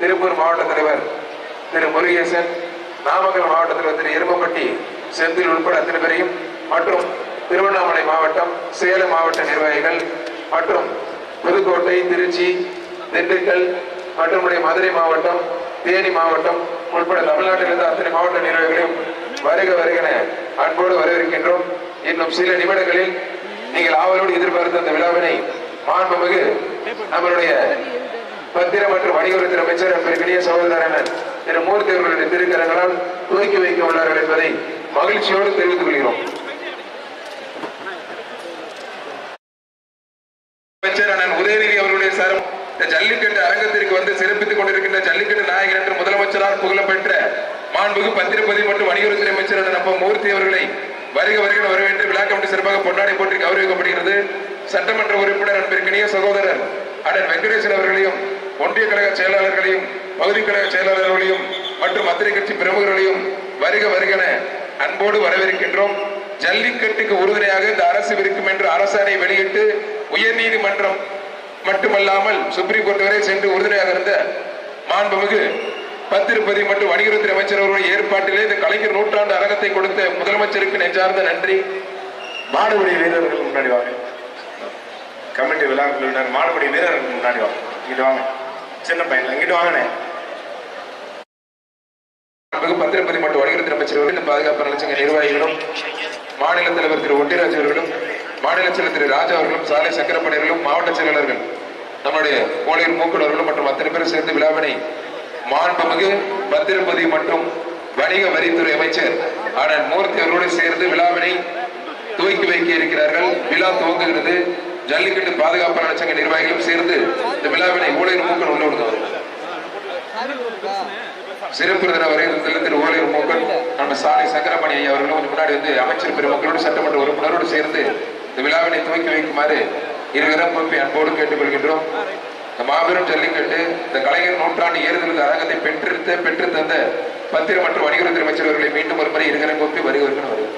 திருப்பூர் மாவட்ட தலைவர் திரு முருகேசன் நாமக்கல் மாவட்ட தலைவர் திரு எருமப்பட்டி செந்தில் உட்பட அத்தனை பேரையும் மற்றும் திருவண்ணாமலை மாவட்டம் சேலம் மாவட்ட நிர்வாகிகள் மற்றும் புதுக்கோட்டை திருச்சி திண்டுக்கல் மற்றும் மதுரை மாவட்டம் தேனி மாவட்டம் உட்பட தமிழ்நாட்டிலிருந்து அத்தனை மாவட்ட நிர்வாகிகளையும் வருக வருகின அன்போடு வரவேற்கின்றோம். இன்னும் சில நிமிடங்களில் நீங்கள் ஆவலோடு எதிர்பார்த்த அந்த விழாவினை மாண்புமிகு நம்மளுடைய பத்திர மற்றும் வணிகத்துறை அமைச்சர் பெருகிய சகோதரன் திரு மூர்த்தி அவர்களுடைய திருக்கரங்களால் துவக்கி வைக்க உள்ளார்கள் என்பதை மகிழ்ச்சியோடு தெரிவித்துக் கொள்கிறோம். அமைச்சர் அண்ணன் உதயநிதி அவர்களுடைய சாரம் இந்த ஜல்லிக்கட்டு அரங்கத்திற்கு வந்து சிறப்பித்துக் கொண்டிருக்கின்ற ஜல்லிக்கட்டு நாயகர் என்று முதலமைச்சரால் புகழப்பெற்ற மாண்புகு பத்திரப்பதி மற்றும் வணிகத்துறை அமைச்சர் அண்ணன் அப்ப மூர்த்தி அவர்களை வருக வருகிற வரவேற்று விழா கமிட்டி சிறப்பாக பொன்னாடை போற்றி கௌரவிக்கப்படுகிறது. சட்டமன்ற உறுப்பினர் அன்பிற்கினிய சகோதரர் அண்ணன் வெங்கடேசன் அவர்களையும் ஒன்றிய கழக செயலாளர்களையும் பகுதி கழக செயலாளர்களையும் மற்றும் மத்திய கட்சி பிரமுகர்களையும் வருக வருகன அன்போடு வரவேற்கின்றோம். ஜல்லிக்கட்டுக்கு உறுதுணையாக இந்த அரசு இருக்கும் என்று அரசாணை வெளியிட்டு உயர்நீதிமன்றம் மட்டுமல்லாமல் சுப்ரீம் கோர்ட் வரை சென்று உறுதுணையாக இருந்த மாண்புமிகு பத்திருப்பதி மற்றும் வணிகத்துறை அமைச்சர் அவர்களுடைய ஏற்பாட்டிலே இந்த கலைஞர் நூற்றாண்டு அரங்கத்தை கொடுத்த முதலமைச்சருக்கு நெஞ்சார்ந்த நன்றி. மாடுபடி வீரர்கள் முன்னாடி வாங்க. கமிட்டி விழா மாடுபடி மாடுபிடி வீரர்கள் முன்னாடி வாங்க. இங்கிட்டு வாங்க. சின்ன பையன் இங்கிட்டு வாங்கினேன் பத்திரப்பதி மற்றும் வணிகத்தின் அமைச்சர் அவர்கள் பாதுகாப்பு நலச்சங்க நிர்வாகிகளும் மாநில தலைவர் திரு ஒட்டிராஜ் அவர்களும் மாநில செயலர் திரு ராஜா அவர்களும் சாலை சக்கரப்படையர்களும் மாவட்ட செயலாளர்கள் நம்முடைய கோளையர் மூக்கன் அவர்களும் மற்றும் அத்தனை பேரும் சேர்ந்து விழாவினை மாண்புமிகு பத்திரப்பதி மற்றும் வணிக வரித்துறை அமைச்சர் அண்ணன் மூர்த்தி அவர்களோடு சேர்ந்து விழாவினை துவக்கி வைக்க இருக்கிறார்கள். விழா துவங்குகிறது. ஜல்லிக்கட்டு பாதுகாப்பு நலச்சங்க நிர்வாகிகளும் சேர்ந்து இந்த விழாவினை ஊழியர் மூக்கன் உள்ள விடுவார்கள் சிறப்பு விருந்தினர் மூக்கன் நம்ம சாலை சங்கரமணி ஐயா அவர்களும் கொஞ்சம் முன்னாடி வந்து அமைச்சர் பெருமக்களோடு சட்டமன்ற உறுப்பினரோடு சேர்ந்து இந்த விழாவினை துவக்கி வைக்குமாறு இருவரும் பொறுப்பை அன்போடு கேட்டுக்கொள்கின்றோம். இந்த மாபெரும் ஜல்லிக்கட்டு இந்த கலைஞர் நூற்றாண்டு ஏறுதலுக்கு அரங்கத்தை பெற்றெடுத்த பெற்று தந்த பத்திரம் மற்றும் வணிகத்துறை அமைச்சர் அவர்களை மீண்டும் ஒரு முறை இருகரம் கூப்பி வருகிறவர்கள்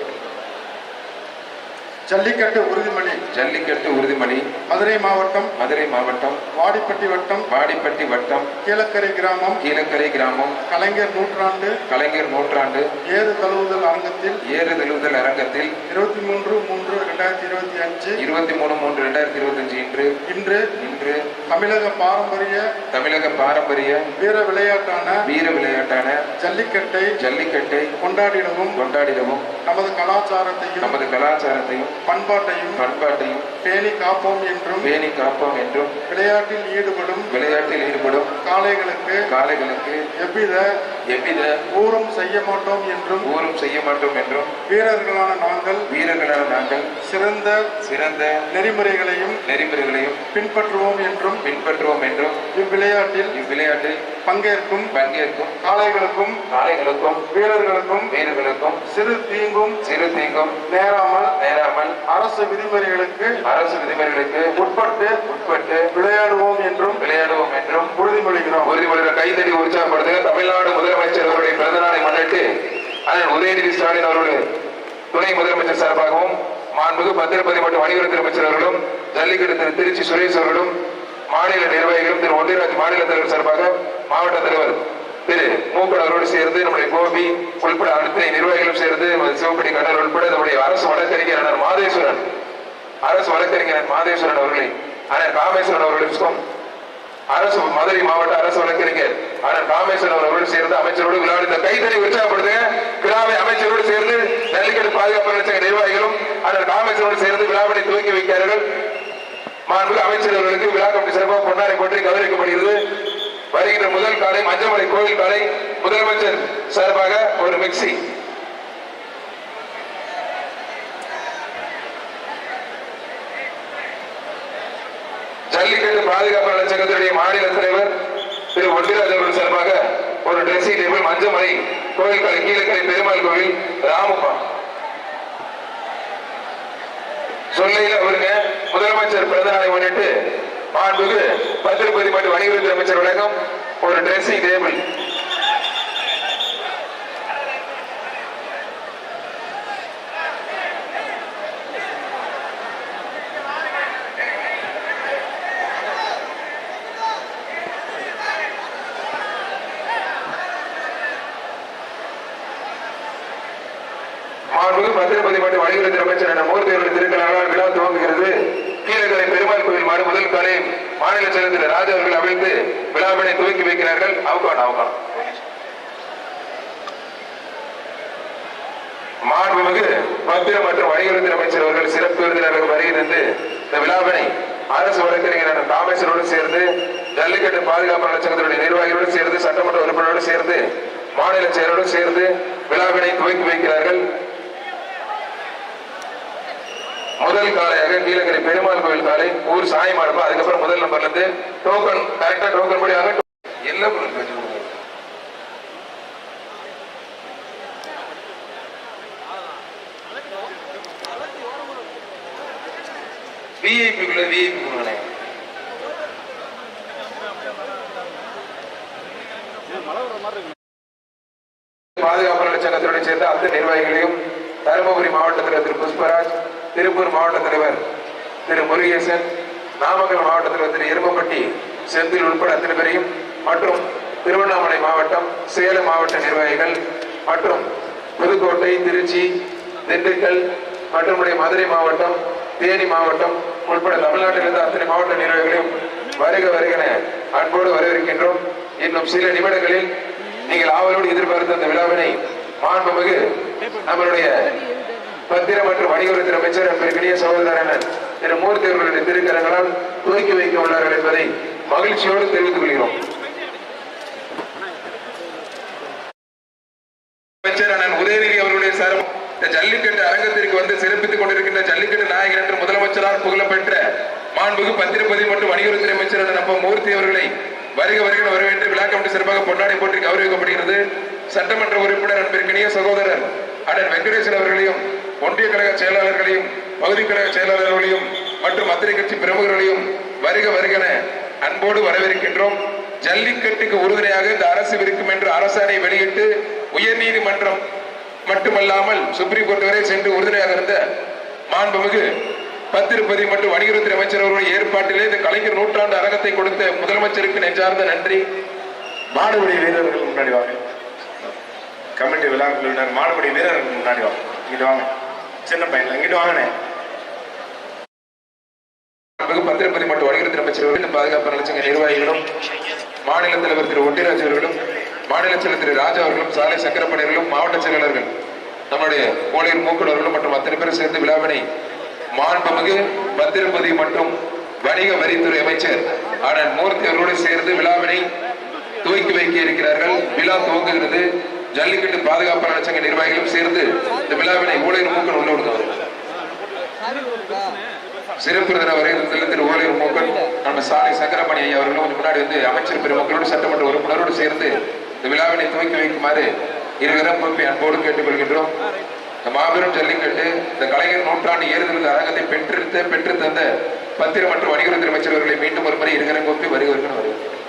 ஜல்லிக்கட்டு உறுதிமொழி ஜல்லிக்கட்டு உறுதிமொழி மதுரை மாவட்டம். மதுரை மாவட்டம். வாடிப்பட்டி வட்டம். வாடிப்பட்டி வட்டம். கீழக்கரை கிராமம். கீழக்கரை கிராமம். கலைஞர் நூற்றாண்டு. கலைஞர் நூற்றாண்டு. ஏறு தழுவுதல் அரங்கத்தில். ஏறு தழுவுதல் அரங்கத்தில். இருபத்தி மூன்று மூன்று ரெண்டாயிரத்தி இருபத்தி அஞ்சு. இருபத்தி மூணு மூன்று ரெண்டாயிரத்தி இருபத்தஞ்சு இன்று. இன்று. இன்று. தமிழக பாரம்பரிய. தமிழக பாரம்பரிய. வீர விளையாட்டான. வீர விளையாட்டான. ஜல்லிக்கட்டை. ஜல்லிக்கட்டை. கொண்டாடிடவும். கொண்டாடிடவும். நமது கலாச்சாரத்தையும். நமது கலாச்சாரத்தையும். பண்பாட்டையும் பண்பாட்டையும் பேணி காப்போம் என்றும் பேணி காப்போம் என்றும் விளையாட்டில் ஈடுபடும் விளையாட்டில் ஈடுபடும் காளைகளுக்கு காளைகளுக்கு எவ்வித எவ்வித ஊரும் செய்ய மாட்டோம் என்றும் ஊரும் செய்ய மாட்டோம் என்றும் வீரர்களான நாங்கள் வீரர்களான நாங்கள் சிறந்த சிறந்த நெறிமுறைகளையும் நெறிமுறைகளையும் பின்பற்றுவோம் என்றும் பின்பற்றுவோம் என்றும் இவ்விளையாட்டில் இவ்விளையாட்டில் பங்கேற்கும் பங்கேற்கும் காளைகளுக்கும் காளைகளுக்கும் வீரர்களுக்கும் வீரர்களுக்கும் சிறு தீங்கும் சிறு தீங்கும் நேராமல் நேராமல் அரசு விதிமுறைகளுக்கு அரசு விதிமுறைகளுக்கு உட்பட்டு உட்பட்டு விளையாடுவோம் என்றும் விளையாடுவோம் என்றும் உறுதிமொழிகிறோம் உறுதிமொழிகளை கைதடி உற்சாகப்படுத்துக. தமிழ்நாடு முதலமைச்சர் அவருடைய பிறந்த நாளை முன்னிட்டு அண்ணன் உதயநிதி ஸ்டாலின் அவர்கள் துணை முதலமைச்சர் சார்பாகவும் மாண்புகு பத்திரப்பதி மற்றும் வணிகத்துறை அமைச்சர் அவர்களும் ஜல்லிக்கட்டு திரு திருச்சி சுரேஷ் அவர்களும் மாநில நிர்வாகிகளும் திரு ஒன்றியராஜ் மாநில தலைவர் சார்பாக மாவட்ட தலைவர் திரு மூக்கன் அவரோடு சேர்ந்து நம்முடைய கோபி உள்பட அனைத்து நிர்வாகிகளும் சேர்ந்து சிவப்படி கடல் உள்பட நம்முடைய அரசு வழக்கறிஞர் மாதேஸ்வரன் அரசு வழக்கறிஞர் மாதேஸ்வரன் அவர்களை அண்ணன் ராமேஸ்வரன் அவர்களுக்கும் அரசு மதுரை மாவட்ட அரசு வழக்கறிஞர் அண்ணன் ராமேஸ்வரன் அவர்களோடு சேர்ந்து அமைச்சரோடு விழாவில் இந்த கைத்தறி உற்சாகப்படுத்துங்க விழாவை அமைச்சரோடு சேர்ந்து ஜல்லிக்கட்டு பாதுகாப்பு அமைச்சக நிர்வாகிகளும் அண்ணன் ராமேஸ்வரோடு சேர்ந்து விழாவினை துவக்கி வைக்கிறார்கள். மாண்பு அமைச்சர் அவர்களுக்கு விழா கமிட்டி சிறப்பாக பொன்னாரை போற்றி கௌரவிக்கப்படுகிறது வருகின்ற முதல் காலை மஞ்சமலை கோவில் காலை முதலமைச்சர் சார்பாக ஒரு மிக்சி. ஜல்லிக்கட்டு பாதுகாப்பு நலச்சங்கத்தினுடைய மாநில தலைவர் திரு ஒட்டிராஜ் அவர்கள் சார்பாக ஒரு டிரெஸ்ஸிங் டேபிள் மஞ்சமலை கோவில் காலை கீழக்கரை பெருமாள் கோவில் ராமப்பா. சொல்லையில் அவருங்க முதலமைச்சர் பிறந்த நாளை முன்னிட்டு மாண்புக்கு பத்திரப்பதி மற்றும் வணிகத்துறை அமைச்சர் வழங்கும் ஒரு டிரெஸ்ஸிங் டேபிள் மாண்புக்கு பத்திரப்பதி மற்றும் வணிகத்துறை அமைச்சர் மாநில செயலர் திரு ராஜா அவர்கள் அமைத்து விழாவினை துவக்கி வைக்கிறார்கள். அவுக்கான் அவுக்கான் மாண்புமிகு பத்திரம் மற்றும் வணிகத்தின் அமைச்சர் அவர்கள் சிறப்பு விருந்தினர்கள் வருகை தந்து இந்த விழாவினை அரசு வழக்கறிஞரான காமேஸ்வரோடு சேர்ந்து ஜல்லிக்கட்டு பாதுகாப்பு நலச்சங்கத்தினுடைய நிர்வாகிகளோடு சேர்ந்து சட்டமன்ற உறுப்பினரோடு சேர்ந்து மாநில செயலரோடு சேர்ந்து விழாவினை துவக்கி வைக்கிறார்கள். முதல் காலையாக நீலகிரி பெருமாள் கோயில் காலை ஊர் சாயமா ஆடுமா அதுக்கப்புறம் முதல் நம்பர்ல இருந்து டோக்கன் கரெக்டா டோக்கன் படி ஆக எல்லாம் விஐபிக்குள்ள விஐபி கொடுங்களேன் பாதுகாப்பு நலச்சங்கத்துடன் சேர்ந்த அந்த நிர்வாகிகளையும் தருமபுரி மாவட்டத்தில் திரு புஷ்பராஜ் திருப்பூர் மாவட்ட தலைவர் திரு முருகேசன் நாமக்கல் மாவட்டத்தில் திரு எருமப்பட்டி செந்தில் உட்பட அத்தனை பேரையும் மற்றும் திருவண்ணாமலை மாவட்டம் சேலம் மாவட்ட நிர்வாகிகள் மற்றும் புதுக்கோட்டை திருச்சி திண்டுக்கல் மற்றும் மதுரை மாவட்டம் தேனி மாவட்டம் உட்பட தமிழ்நாட்டிலிருந்து அத்தனை மாவட்ட நிர்வாகிகளையும் வருக வருகன அன்போடு வரவேற்கின்றோம். இன்னும் சில நிமிடங்களில் நீங்கள் ஆவலோடு எதிர்பார்த்த அந்த விழாவினை மாண்புமிகு நம்மளுடைய பத்திர மற்றும் வணிகத்துறை அமைச்சர் அன்பிற்கினிய சகோதரன் திரு மூர்த்தி அவர்களுடைய திருக்கரங்களால் துவக்கி வைக்க உள்ளார்கள் என்பதை மகிழ்ச்சியோடு தெரிவித்துக் கொள்கிறோம். அமைச்சர் அண்ணன் உதயநிதி அவர்களுடைய சார்பு இந்த ஜல்லிக்கட்டு அரங்கத்திற்கு வந்து சிறப்பித்துக் கொண்டிருக்கின்ற ஜல்லிக்கட்டு நாயகர் என்று முதலமைச்சரால் புகழப்பெற்ற மாண்புகு பத்திரப்பதி மற்றும் வணிகத்துறை அமைச்சர் அண்ணன் அப்ப மூர்த்தி அவர்களை வருக வருகிற வரவேற்று விழாக்கமிட்டு சிறப்பாக பொன்னாடை போற்றி கௌரவிக்கப்படுகிறது. சட்டமன்ற உறுப்பினர் அன்பிற்கினிய சகோதரர் அண்ணன் வெங்கடேசன் அவர்களையும் ஒன்றிய கழக செயலாளர்களையும் பகுதி கழக செயலாளர்களையும் மற்றும் மத்திய கட்சி பிரமுகர்களையும் வருக வருகன அன்போடு வரவேற்கின்றோம். ஜல்லிக்கட்டுக்கு உறுதுணையாக இந்த அரசு இருக்கும் என்று அரசாணை வெளியிட்டு உயர்நீதிமன்றம் மட்டுமல்லாமல் சுப்ரீம் கோர்ட் வரை சென்று உறுதுணையாக இருந்த மாண்புமிகு பத்திருப்பதி மற்றும் வணிகத்துறை அமைச்சர் அவர்களுடைய ஏற்பாட்டிலே இந்த கலைஞர் நூற்றாண்டு அரங்கத்தை கொடுத்த முதலமைச்சருக்கு நெஞ்சார்ந்த நன்றி. மாடுபடி வீரர்கள் முன்னாடி வாங்க. கமிட்டி விழா மாடுபடி வீரர்கள் முன்னாடி வாங்க. இங்கிட்டு வாங்க. சின்ன பையன் இங்கிட்டு வாங்கினேன் பத்திரப்பதி மற்றும் வணிகத்துறை அமைச்சர் பாதுகாப்பு நலச்சங்க நிர்வாகிகளும் மாநில தலைவர் திரு ஒட்டிராஜ் அவர்களும் மாநில செயலர் திரு ராஜா அவர்களும் சாலை சக்கரப்பணியர்களும் மாவட்ட செயலாளர்கள் நம்முடைய கோளையர் மூக்குடர்களும் மற்றும் அத்தனை பேரும் சேர்ந்து விழாவினை மாண்புமிகு பத்திரப்பதி மற்றும் வணிக வரித்துறை அமைச்சர் அண்ணன் மூர்த்தி அவர்களோடு சேர்ந்து விழாவினை துவக்கி வைக்க இருக்கிறார்கள். விழா துவங்குகிறது. ஜல்லிக்கட்டு பாதுகாப்பு சங்க நிர்வாகிகளும் சேர்ந்து இந்த விழாவினை ஊழியர் மூக்கன் உள்ள விடுங்க சிறப்பு விருந்தினர் வருகிறதில் திரு மூக்கன் நம்ம சாலை சக்கரமணி ஐயா அவர்களும் கொஞ்சம் முன்னாடி வந்து அமைச்சர் பெருமக்களோடு சட்டமன்ற உறுப்பினரோடு சேர்ந்து இந்த விழாவினை துவக்கி வைக்குமாறு இருவரும் பொறுப்பை அன்போடு கேட்டுக்கொள்கின்றோம். இந்த மாபெரும் ஜல்லிக்கட்டு இந்த கலைஞர் நூற்றாண்டு ஏறுதலுக்கு அரங்கத்தை பெற்றெடுத்த பெற்று தந்த பத்திரம் மற்றும் வணிகத்துறை அமைச்சர் அவர்களை மீண்டும் ஒருமுறை இருகரம் கூப்பி வருகிறவர்கள் வருகிறேன்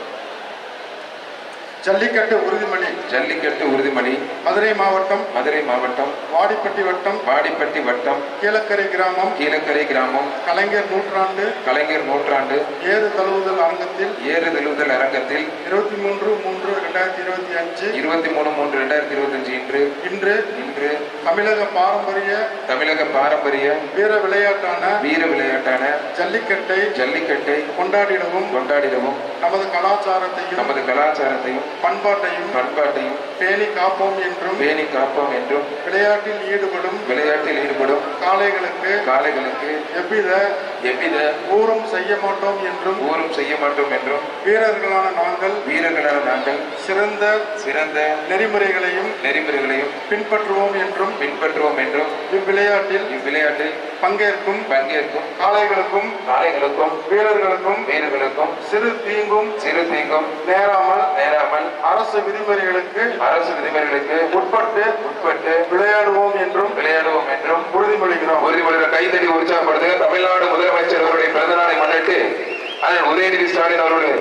ஜல்லிக்கட்டு உறுதிமொழி ஜல்லிக்கட்டு உறுதிமொழி மதுரை மாவட்டம். மதுரை மாவட்டம். வாடிப்பட்டி வட்டம். வாடிப்பட்டி வட்டம். கீழக்கரை கிராமம். கீழக்கரை கிராமம். கலைஞர் நூற்றாண்டு. கலைஞர் நூற்றாண்டு. ஏறு தழுவுதல் அரங்கத்தில். ஏறு தழுவுதல் அரங்கத்தில். இருபத்தி மூன்று மூன்று ரெண்டாயிரத்தி இருபத்தி அஞ்சு. இருபத்தி மூணு மூன்று ரெண்டாயிரத்தி இருபத்தி அஞ்சு இன்று. இன்று இன்று தமிழக பாரம்பரிய தமிழக பாரம்பரிய வீர விளையாட்டான வீர விளையாட்டான ஜல்லிக்கட்டை ஜல்லிக்கட்டை கொண்டாடிடவும் கொண்டாடிடவும் நமது கலாச்சாரத்தையும் நமது கலாச்சாரத்தையும் பண்பாட்டையும் பண்பாட்டையும் பேணி காப்போம் என்றும் பேணி காப்போம் என்றும் விளையாட்டில் ஈடுபடும் விளையாட்டில் ஈடுபடும் காளைகளுக்கு காளைகளுக்கு எவ்வித எவ்வித ஊரும் செய்ய மாட்டோம் என்றும் ஊரும் செய்ய மாட்டோம் என்றும் வீரர்களான நாங்கள் வீரர்களான நாங்கள் சிறந்த சிறந்த நெறிமுறைகளையும் நெறிமுறைகளையும் பின்பற்றுவோம் என்றும் பின்பற்றுவோம் என்றும் இவ்விளையாட்டில் இவ்விளையாட்டில் பங்கேற்கும் பங்கேற்கும் காளைகளுக்கும் காளைகளுக்கும் வீரர்களுக்கும் வீரர்களுக்கும் சிறு தீங்கும் சிறு தீங்கும் நேராமல் நேராமல் அரசு விதிமுறைகளுக்கு அரசு விதிமுறைகளுக்கு உட்பட்டு உட்பட்டு விளையாடுவோம் என்றும் விளையாடுவோம் என்றும் உறுதிமொழிகிறோம். உறுதிமொழிகளை கைதடி உற்சாகப்படுத்த தமிழ்நாடு முதலமைச்சர் அவருடைய பிறந்த நாளை முன்னிட்டு அண்ணன் உதயநிதி ஸ்டாலின் அவருடைய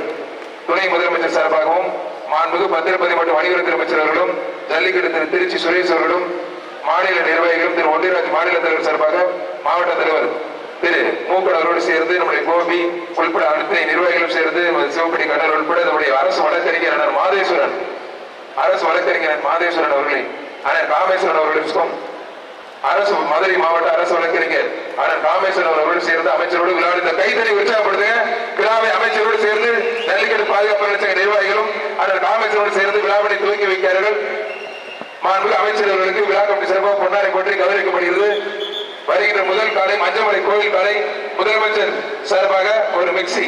துணை முதலமைச்சர் சார்பாகவும் மாண்புமிகு பத்திரப்பதி மற்றும் வணிகத்துறை அமைச்சர் அவர்களும் ஜல்லிக்கட்டு திரு திருச்சி சுரேஷ் அவர்களும் மாநில நிர்வாகிகளும் திரு ஒன்றியராஜ் மாநில தலைவர் சார்பாக மாவட்ட தலைவர் திரு மூக்கடவரோடு சேர்ந்து நம்முடைய கோபி உள்பட அனைத்து நிர்வாகிகளும் சேர்ந்து சிவப்படி கண்ணர் உள்பட நம்முடைய அரசு வழக்கறிஞர் மாதேஸ்வரன் அரசு வழக்கறிஞர் மாதேஸ்வரன் அவர்களை அண்ணன் ராமேஸ்வரன் அவர்களுக்கும் அரசு மதுரை மாவட்ட அரசு வழக்கறிஞர் அண்ணன் ராமேஸ்வரன் அவர்களும் சேர்ந்து அமைச்சரோடு விழா இந்த கைத்தறி உற்சாகப்படுத்துங்க விழாவை அமைச்சரோடு சேர்ந்து ஜல்லிக்கட்டு பாதுகாப்பு அமைச்சக நிர்வாகிகளும் அண்ணன் ராமேஸ்வரோடு சேர்ந்து விழாவினை துவக்கி வைக்கிறார்கள். மாண்பு அமைச்சர் அவர்களுக்கு விழா கமிட்டி சிறப்பாக பொன்னாரை போற்றி கௌரவிக்கப்படுகிறது. வருகின்ற முதல் காலை மஞ்சமலை கோவில் காலை முதலமைச்சர் சார்பாக ஒரு மிக்சி.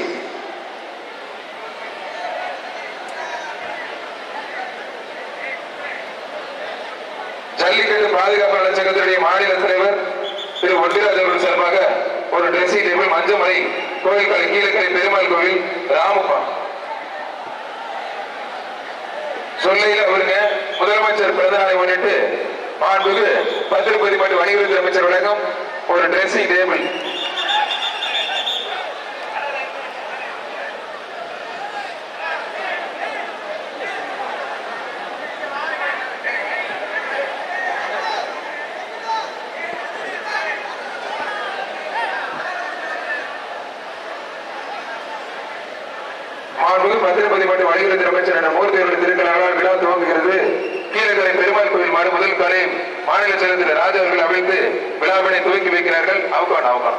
ஜல்லிக்கட்டு பாதுகாப்பு நலச்சங்கத்துடைய மாநில தலைவர் திரு ஒண்டிராஜ் அவர்கள் சார்பாக ஒரு ட்ரெஸ்ஸிங் டேபிள் மஞ்சமலை கோவில் காலை கீழக்கரை பெருமாள் கோவில் ராமப்பா. சொல்லையில் அவருங்க முதலமைச்சர் பிறந்த நாளை முன்னிட்டு மாண்புக்கு பத்திரப்பதி மற்றும் வணிகத்துறை அமைச்சர் வழங்கும் ஒரு ட்ரெஸ்ஸிங் டேபிள் மாண்புக்கு பத்திரப்பதி மற்றும் வணிகத்துறை அமைச்சர் என மூர்த்தி அவர்கள் திருக்கலால் விழா துவங்குகிறது கீழக்கரை பெருமாள் கோவில் மாடு முதல் காலை மாநில செயலர் திரு ராஜா அவர்கள் அமைத்து விழாவினை துவக்கி வைக்கிறார்கள். அவகான் அவகான்.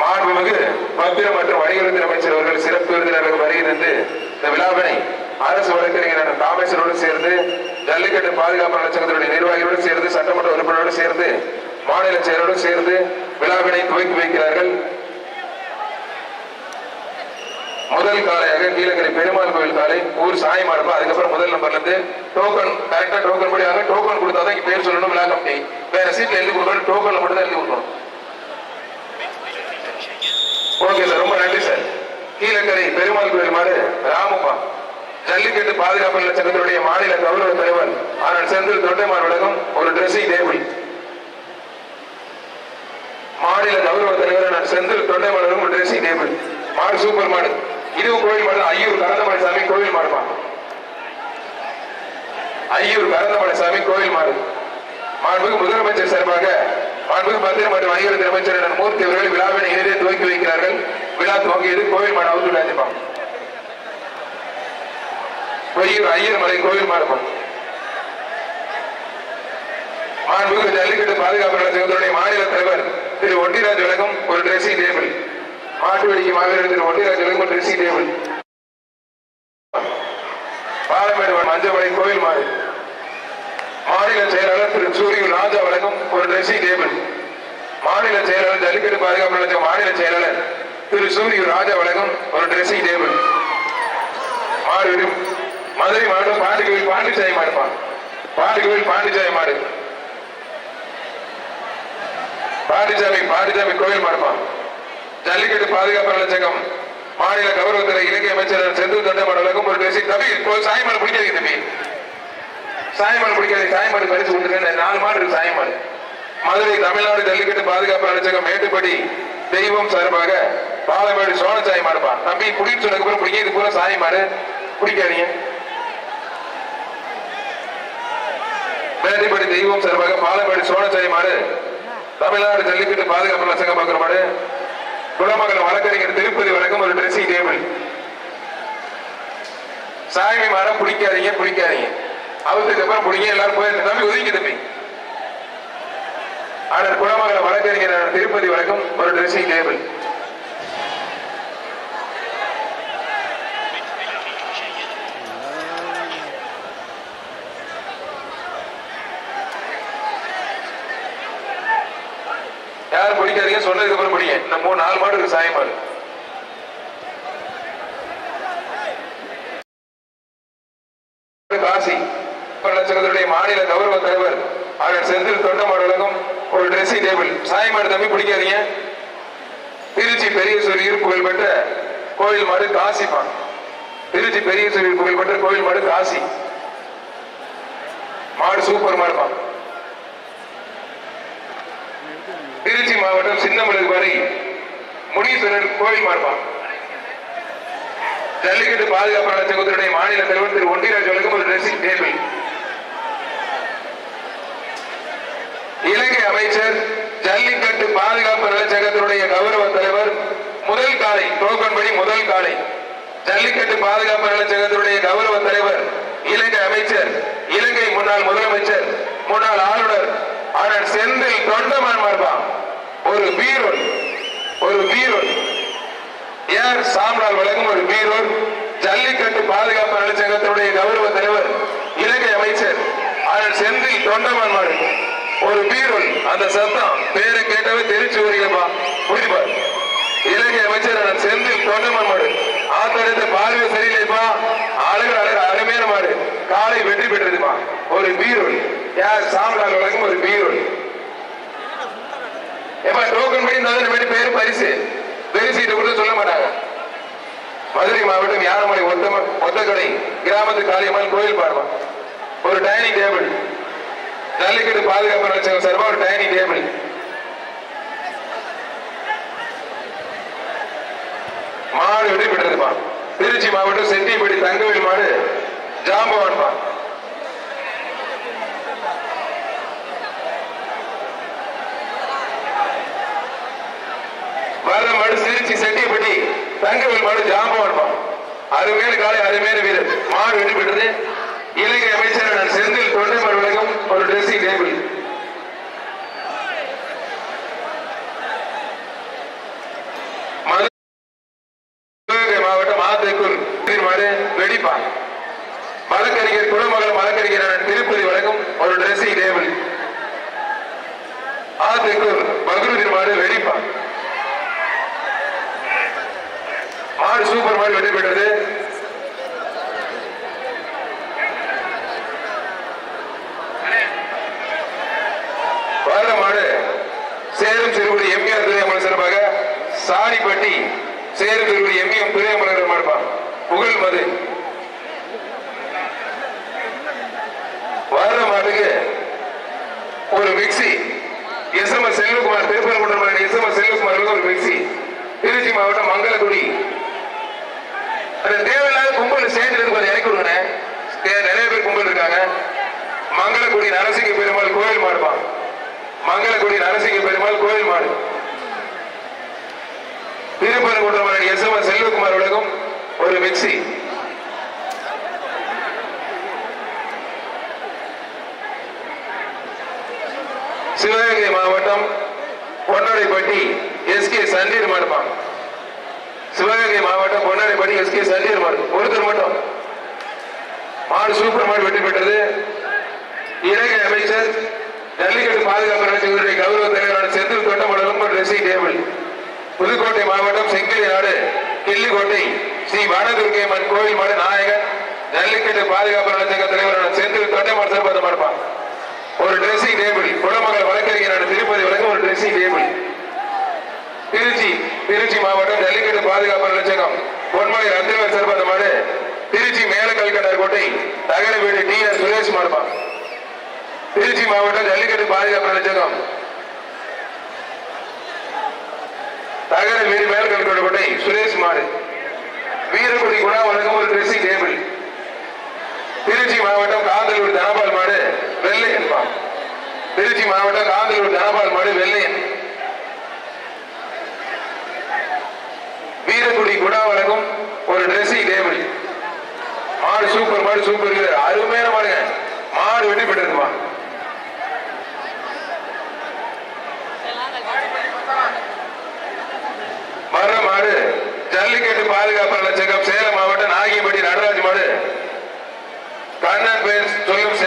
மாண்புமிகு பத்திரம் மற்றும் வணிகத்துறை அமைச்சர் அவர்கள் சிறப்பு விருந்தினர்கள் வருகிறது இந்த விழாவினை அரசு வழக்கறிஞர் ராமேஸ்வரோடு சேர்ந்து ஜல்லிக்கட்டு பாதுகாப்பு அமைச்சகத்தினுடைய நிர்வாகிகளோடு சேர்ந்து சட்டமன்ற உறுப்பினரோடு சேர்ந்து மாநில செயலரோடு சேர்ந்து விழாவினை துவக்கி வைக்கிறார்கள். முதல் காலையாக நீலகிரி பெருமாள் கோவில் காலை ஊர் சாய் மாடுமா அதுக்கப்புறம் முதல் நம்பர்ல இருந்து டோக்கன் கரெக்டா டோக்கன் படி ஆக டோக்கன் கொடுத்தாதான் இங்க பேர் சொல்லணும் விழா கம்பெனி வேற சீட்ல எழுதி கொடுக்கணும் டோக்கன்ல மட்டும் தான் எழுதி கொடுக்கணும். ஓகே சார் ரொம்ப நன்றி சார் கீழக்கரை பெருமாள் கோவில் மாடு ராமப்பா. ஜல்லிக்கட்டு பாதுகாப்பு நல சங்கத்தினுடைய மாநில கௌரவ தலைவர் ஆனால் செந்தில் தொண்டைமார் வழங்கும் ஒரு ட்ரெஸ்ஸிங் டேபிள் மாநில கௌரவ தலைவர் நான் செந்தில் தொண்டைமார் ஒரு டிரெஸ்ஸிங் டேபிள் மாடு சூப்பர் மாடு. இதுவும் கோவில் மாடு ஐயூர் கரந்தமலை சாமி கோவில் மாடுமா? ஐயூர் கரந்தமலை சாமி கோவில் மாடு. மாண்புக்கு முதலமைச்சர் சார்பாக மாண்புக்கு மந்திரி மற்றும் வணிகத்துறை அமைச்சர் மூர்த்தி அவர்கள் விழாவினை இணைந்தே துவக்கி வைக்கிறார்கள். விழா துவங்கியது கோவில் மாடு அவுத்து விளையாடுப்பா பொய்யூர் ஐயர் மலை கோவில் மாடுமா மாண்புக்கு ஜல்லிக்கட்டு பாதுகாப்பு நலச்சங்கத்துடைய மாநில தலைவர் திரு ஒட்டிராஜ் விளக்கம் ஒரு டிரெஸ்ஸிங் டேபிள் மாட்டு வெடிக்கு மாவீரர் திரு ஒட்டிராஜ் ட்ரெஸ்ஸிங் டேபிள். பாலமேடு மஞ்சமலை கோவில் மாறு. மாநில செயலாளர் திரு சூரியன் ராஜா வழங்கும் ஒரு ட்ரெஸ்ஸிங் டேபிள். மாநில செயலாளர் ஜல்லிக்கட்டு பாதுகாப்பு நலச்சங்க மாநில செயலாளர் திரு சூரியன் ராஜா வழங்கும் ஒரு ட்ரெஸ்ஸிங் டேபிள். மாடு மதுரை மாவட்டம் பாண்டிகோவில் பாண்டிச்சாய் மாடுப்பா பாண்டிகோவில் பாண்டிச்சாய் மாடு. பாண்டிச்சாமி பாண்டிச்சாமி கோவில் மாடுப்பான் ஜல்லிக்கட்டு பாதுகாப்பு நலச்சங்கம் மாநில கௌரவத்துறை இலங்கை அமைச்சர் செந்தூர் தொண்டமாடு ஒரு பேசி தம்பி இப்போ சாயமாடு பிடிக்காதீங்க தம்பி. சாயமாடு பிடிக்காது சாயமாடு பரிசு கொடுத்துருங்க நாலு மாடு இருக்கு சாயமாடு மதுரை தமிழ்நாடு ஜல்லிக்கட்டு பாதுகாப்பு அலட்சகம் மேட்டுப்படி தெய்வம் சார்பாக பாலமேடு சோழச்சாய் மாடுப்பா தம்பி குடிட்டு சொன்னதுக்கு அப்புறம் பிடிக்கிறது பூரா சாய் மாடு குடிக்காதீங்க மேட்டுப்படி தெய்வம் சார்பாக பாலமேடு சோழச்சாய் மாடு தமிழ்நாடு ஜல்லிக்கட்டு பாதுகாப்பு நலச்சங்கம் பார்க்குற மாடு குலமங்கலம் வழக்கறிஞர் திருப்பதி வழக்கம் ஒரு ட்ரெஸ்ஸிங் டேபிள் சாமி மரம் பிடிக்காதீங்க பிடிக்காதீங்க. அவருக்கு அப்புறம் பிடிங்க எல்லாரும் போயிருந்த தம்பி ஒதுங்கி தம்பி ஆனால் குலமங்கலம் வழக்கறிஞர் திருப்பதி வழக்கம் ஒரு ட்ரெஸ்ஸிங் டேபிள் யாரும் பிடிக்காதீங்க சொன்னதுக்கு அப்புறம் பிடிங்க இந்த மூணு நாலு மாடு இருக்கு சாயம் மாடு காசி பல்லட்சத்துடைய மாநில கௌரவ தலைவர். அவர் செந்தில் தொண்டமாடலகம் ஒரு ட்ரெஸ்ஸிங் டேபிள் சாயமாடு தம்பி பிடிக்காதீங்க. திருச்சி பெரியசூர் ஈர்ப்புகள் பெற்ற கோயில் மாடு காசிப்பான் திருச்சி பெரியசூர் ஈர்ப்புகள் பெற்ற கோயில் மாடு காசி. மாடு சூப்பர் மாடுப்பா திருச்சி மாவட்டம் சின்னமலகு வரை முனீஸ்வரர் கோவில் மாடுப்பா ஜல்லிக்கட்டு பாதுகாப்பு நலச்சங்கத்துடைய மாநில தலைவர் திரு ஒண்டிராஜ் வழங்கும் ஒரு ட்ரெஸ்ஸிங் டேபிள் இலங்கை அமைச்சர் ஜல்லிக்கட்டு பாதுகாப்பு நலச்சங்கத்தினுடைய கௌரவ தலைவர் முதல் காலை டோக்கன் படி முதல் காலை. ஜல்லிக்கட்டு பாதுகாப்பு நலச்சங்கத்தினுடைய கௌரவ தலைவர் இலங்கை அமைச்சர் இலங்கை முன்னாள் முதலமைச்சர் முன்னாள் ஆளுநர் ஆனால் செந்தில் தொண்டமான் வருவான். ஒரு வீரன் ஒரு வீரன். ஏர் சாம்ரால் வழங்கும் ஒரு வீரன்? ஜல்லிக்கட்டு பாதுகாப்பு நலச்சங்கத்தினுடைய கௌரவ தலைவர் இலங்கை அமைச்சர். ஆனால் செந்தில் தொண்டமான் மாடு. ஒரு வீரன் அந்த சத்தம் பேரை கேட்டவே தெரிச்சு வருகிறப்பா புரிஞ்சுப்பார் இலங்கை அமைச்சர் அண்ணன் செந்தில் தொண்டமான் மாடு. ஆத்தரத்தை பார்வை சரியில்லைப்பா. அழகு அழகு அருமையான மாடு. காலை வெற்றி பெற்றதுமா ஒரு வீரன். யார் சாம்ரால் வழங்கும் ஒரு வீரன் எப்ப டோக்கன் படி இந்த மாதிரி பேரு பரிசு. பரிசு கூட சொல்ல மாட்டாங்க. மதுரை மாவட்டம் யானமலை ஒத்த ஒத்தக்கடை. கிராமத்து காளியம்மன் கோயில் பாருமா ஒரு டைனிங் டேபிள் ஜல்லிக்கட்டு பாதுகாப்பு அமைச்சகம் சார்பா ஒரு டைனிங் டேபிள் மாடு வெற்றி திருச்சி மாவட்டம் செட்டிப்பட்டி தங்கவேல் மாடு ஜாம்பவான்பா வர மாடு திருச்சி செட்டிப்பட்டி தங்கவேல் மாடு ஜாம்பவான்பா அருமையான காலை அருமையான வீரர். மாடு வெற்றி பெற்றது இலங்கை அமைச்சர் அண்ணன் செந்தில் தொண்டை மாடு வழங்கும் ஒரு ட்ரெஸ்ஸிங் டேபிள் சிவகங்கை மாவட்டம் ஆத்தேக்கூர் மாடு வெடிப்பா வழக்கறிஞர் குலமகள் வழக்கறிஞர் அண்ணன் திருப்பதி வழங்கும் ஒரு ட்ரெஸ்ஸிங் டேபிள் ஆத்தேக்கூர் பகுருதின் மாடு வெடிப்பா மாடு சூப்பர் மாடு வெற்றி பெற்றது வர மாடு. சேலம் சிறுகுடி எம்ஜிஆர் துறையம்மன் சிறப்பாக சாணிப்பட்டி சேலம் சிறுகுடி எம்ஜிஎம் துறையம்மன் மாடுப்பா புகழ் மது. வர மாட்டுக்கு. ஒரு mixie S M S Selvakumar Thiruparankundram S M S Selvakumar ஒரு மிக்சி திருச்சி மாவட்டம் மங்களகுடி. அதுல தேவையில்லாத கும்பல் சேர்ந்து கொஞ்சம் இறக்கி விடுங்க நிறைய பேர் கும்பல் இருக்காங்க. மங்களக்குடி நரசிங்க பெருமாள் கோயில் மாடுப்பான் மங்களக்குடி நரசிங்க பெருமாள் கோயில் மாடு. திருப்பரங்குன்றம் எஸ் எம் செல்வகுமார் உலகம் ஒரு மிக்சி சிவகங்கை மாவட்டம் பொன்னடைப்பட்டி எஸ் கே சண்டீர் மாடுப்பான் சிவகங்கை மாவட்டம் பொன்னாடிப்படி எஸ் கே சண்டீர் மாடு ஒருத்தர் மட்டும். மாடு சூப்பர் மாடு வெற்றி பெற்றது இலங்கை அமைச்சர் ஜல்லிக்கட்டு பாதுகாப்பு நிலையத்தினுடைய கௌரவ தலைவரான செந்தில் தொண்டமடலும் ஒரு ட்ரெஸ்ஸிங் டேபிள் புதுக்கோட்டை மாவட்டம் செங்கிலி நாடு கிள்ளிக்கோட்டை ஸ்ரீ வனதுர்க்கை மண் கோவில் மாடு நாயகன் ஜல்லிக்கட்டு பாதுகாப்பு நிலையச்சங்க தலைவரான செந்தில் தொண்டமட சிறப்பாக மாடுப்பான் ஒரு ட்ரெஸ்ஸிங் டேபிள் குடமகள் வழக்கறிஞரான திருப்பதி வழங்க ஒரு ட்ரெஸ்ஸிங் டேபிள் திருச்சி திருச்சி மாவட்டம் ஜல்லிக்கட்டு பாதுகாப்பு நிலைச்சகம் பொன்மலை ரத்தினவர் சிறப்பாத மாடு திருச்சி மேல கல்கண்டார் கோட்டை தகர வீடு டி ஆர் சுரேஷ் மாடுமா திருச்சி மாவட்டம் ஜல்லிக்கட்டு பாதுகாப்பு நிலைச்சகம் நகர வீடு மேல கல்கண்டார் கோட்டை சுரேஷ் மாடு. வீரக்குடி குணா வழங்கும் ஒரு ட்ரெஸ்ஸிங் டேபிள் திருச்சி மாவட்டம் காந்தலூர் தனபால் மாடு வெள்ளையன் திருச்சி மாவட்டம் காந்தலூர் தனபால் மாடு வெள்ளையன். வீரகுடி குடா வழங்கும் ஒரு ட்ரெஸ் இதே மாதிரி. மாடு சூப்பர் மாடு சூப்பர் அருமையான மாடுங்க. மாடு வெட்டி பெற்றிருக்குமா மர மாடு ஜல்லிக்கட்டு பாதுகாப்பு செக்கப் சேலம் மாவட்டம் நாகியம்பட்டி நடராஜ் மாடு. கண்ணன் பெயர் சொல்லும்